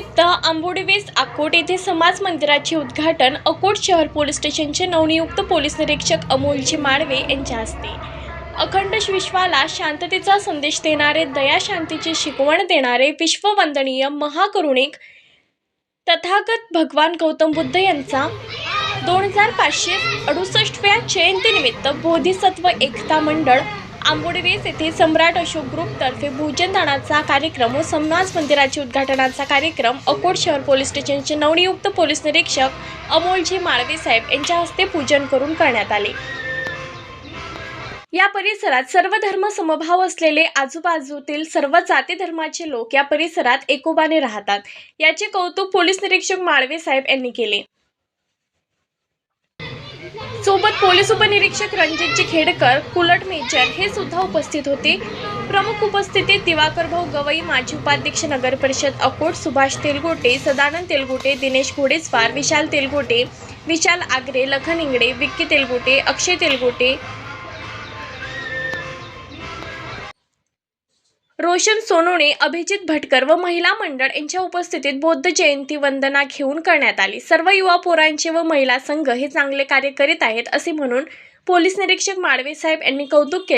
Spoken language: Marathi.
जयंतीनिमित्त आंबोडीवेस अकोट येथे समाज मंदिराचे उद्घाटन अकोट शहर पोलीस स्टेशनचे नवनियुक्त पोलीस निरीक्षक अमोलजी माळवे यांच्या हस्ते. अखंड विश्वाला शांततेचा संदेश देणारे दया शांतीची शिकवण देणारे विश्ववंदनीय महाकरुणिक तथागत भगवान गौतम बुद्ध यांचा दोन हजार पाचशे अडुसष्टव्या जयंतीनिमित्त बोधिसत्व एकता मंडळ आंबोडवेस येथे सम्राट अशोक ग्रुपतर्फे भोजन दानाचा कार्यक्रम व समाज मंदिराच्या उद्घाटनाचा कार्यक्रम अकोट शहर पोलीस स्टेशनचे नवनियुक्त पोलीस निरीक्षक अमोलजी माळवे साहेब यांच्या हस्ते पूजन करून करण्यात आले. या परिसरात सर्व धर्म समभाव असलेले आजूबाजूतील सर्व जाती धर्माचे लोक या परिसरात एकोबाने राहतात. याचे कौतुक पोलीस निरीक्षक माळवे साहेब यांनी केले. सोबत पोलीस उपनिरीक्षक रणजितजी खेडकर कुलट मेजर हे सुद्धा उपस्थित होते. प्रमुख उपस्थितीत दिवाकर भाऊ गवई माजी उपाध्यक्ष नगर परिषद अकोट सुभाष तेलगोटे सदानंद तेलगोटे दिनेश घोडेस्वार विशाल तेलगोटे विशाल आगरे लखन इंगडे विक्की तेलगोटे अक्षय तेलगोटे रोशन सोनूने अभिजित भटकर व महिला मंडळ यांच्या उपस्थितीत बौद्ध जयंती वंदना घेऊन करण्यात आली. सर्व युवा पोरांचे व महिला संघ हे चांगले कार्य करीत आहेत असे म्हणून पोलीस निरीक्षक माळवे साहेब यांनी कौतुक केले.